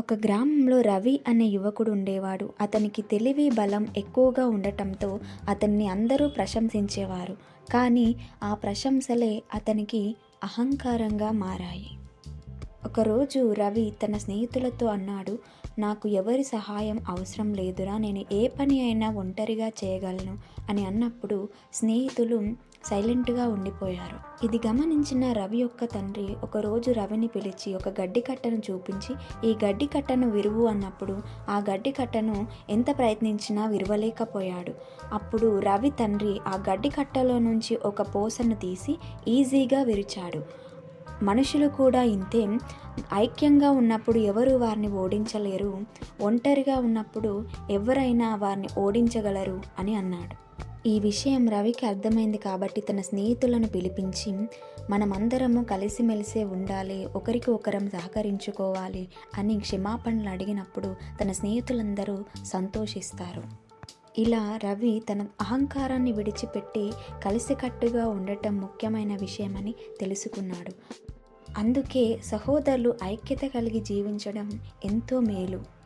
ఒక గ్రామంలో రవి అనే యువకుడు ఉండేవాడు. అతనికి తెలివి బలం ఎక్కువగా ఉండటంతో అతన్ని అందరూ ప్రశంసించేవారు. కానీ ఆ ప్రశంసలే అతనికి అహంకారంగా మారాయి. ఒకరోజు రవి తన స్నేహితులతో అన్నాడు నాకు ఎవరి సహాయం అవసరం లేదురా. నేను ఏ పని అయినా ఒంటరిగా చేయగలను అని అన్నప్పుడు స్నేహితులు సైలెంట్గా ఉండిపోయారు. ఇది గమనించిన రవి యొక్క తండ్రి ఒకరోజు రవిని పిలిచి ఒక గడ్డి కట్టను చూపించి ఈ గడ్డి కట్టను విరువు అన్నప్పుడు ఆ గడ్డి కట్టను ఎంత ప్రయత్నించినా విరవలేకపోయాడు. అప్పుడు రవి తండ్రి ఆ గడ్డి కట్టలో నుంచి ఒక పోసను తీసి ఈజీగా విరిచాడు. మనుషులు కూడా ఇంతే. ఐక్యంగా ఉన్నప్పుడు ఎవరు వారిని ఓడించలేరు? ఒంటరిగా ఉన్నప్పుడు ఎవరైనా వారిని ఓడించగలరు? అని అన్నాడు. ఈ విషయం రవికి అర్థమైంది కాబట్టి తన స్నేహితులను పిలిపించి మనమందరము కలిసిమెలిసే ఉండాలి ఒకరికి ఒకరం సహకరించుకోవాలి అని క్షమాపణలు అడిగినప్పుడు తన స్నేహితులందరూ సంతోషిస్తారు. ఇలా రవి తన అహంకారాన్ని విడిచిపెట్టి కలిసికట్టుగా ఉండటం ముఖ్యమైన విషయమని తెలుసుకున్నాడు. అందుకే సహోదరులు ఐక్యత కలిగి జీవించడం ఎంతో మేలు.